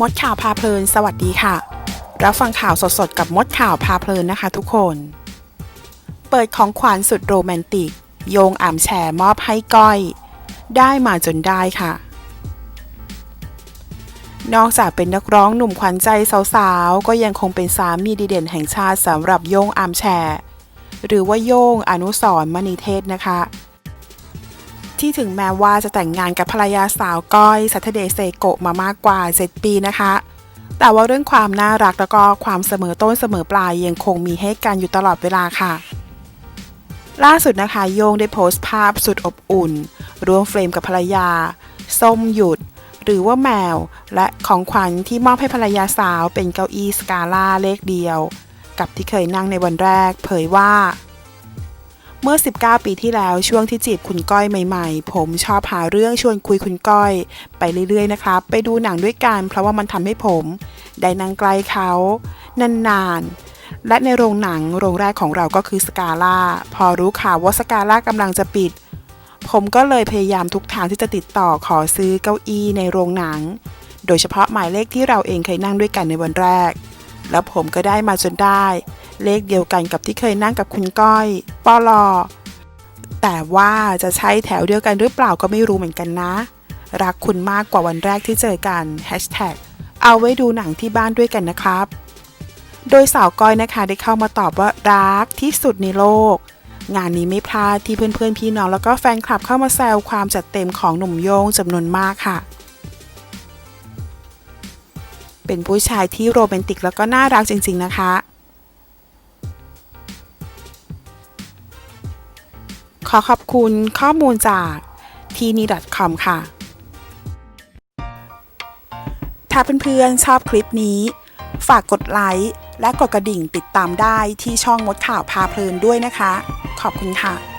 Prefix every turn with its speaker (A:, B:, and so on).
A: มดข่าวพาเพลิน สวัสดีค่ะ รับฟังข่าวสดๆ กับมดข่าวพาเพลินนะคะทุกคน เปิดของขวัญสุดโรแมนติก โยงอ่ำแชร์มอบให้ก้อย ได้มาจนได้ค่ะ นอกจากเป็นนักร้องหนุ่มขวัญใจสาวๆ ก็ยังคงเป็นสามีดีเด่นแห่งชาติสำหรับโยงอามแชร์ หรือว่าโยงอนุสรณ์มณีเทศนะคะ ที่ถึงแม้ว่าจะแต่งงานกับภรรยาสาวก้อยสัทเดเซโกะมามากกว่า 7 ปีนะคะ แต่ว่าเรื่องความน่ารักแล้วก็ความเสมอต้นเสมอปลายยังคงมีให้กันอยู่ตลอดเวลาค่ะ ล่าสุดนะคะโยงได้โพสต์ภาพสุดอบอุ่นร่วมเฟรมกับภรรยา ส้มหยุด หรือว่าแมว และของขวัญที่มอบให้ภรรยาสาวเป็นเก้าอี้สกาล่าเลขเดียว กับที่เคยนั่งในวันแรก เผยว่า เมื่อ 19 ปีที่แล้วช่วงที่จีบคุณก้อยใหม่ๆ ผมชอบหาเรื่องชวนคุยคุณก้อย ไปเรื่อยๆนะครับไปดูหนังด้วยกันเพราะว่ามันทำให้ผม ได้นั่งใกล้เขานานๆ และในโรงหนังโรงแรกของเราก็คือสกาล่าพอรู้ข่าวว่าสกาล่ากำลังจะปิด ผมก็เลยพยายามทุกทางที่จะติดต่อขอซื้อเก้าอี้ในโรงหนัง โดยเฉพาะหมายเลขที่เราเองเคยนั่งด้วยกันในวันแรก แล้วผมก็ได้มาจนได้ เลขเดียวกันกับที่เคยนั่งกับคุณก้อยปอลอแต่ว่าจะใช่แถวเดียวกันหรือเปล่าก็ไม่รู้เหมือนกันนะ รักคุณมากกว่าวันแรกที่เจอกัน Hashtag เอาไว้ดูหนังที่บ้านด้วยกันนะครับ โดยสาวก้อยนะคะได้เข้ามาตอบว่ารักที่สุดในโลก งานนี้ไม่พลาดที่เพื่อนๆพี่น้องแล้วก็แฟนคลับเข้ามาแซวความจัดเต็มของหนุ่มโยงจำนวนมากค่ะ เป็นผู้ชายที่โรแมนติกแล้วก็น่ารักจริง ๆนะคะ ขอขอบคุณข้อมูลจากทีนี .com ค่ะ ถ้าเพื่อนๆชอบคลิปนี้ ฝากกดไลค์และกดกระดิ่งติดตามได้ที่ช่องมดข่าวพาเพลินด้วยนะคะ ขอบคุณค่ะ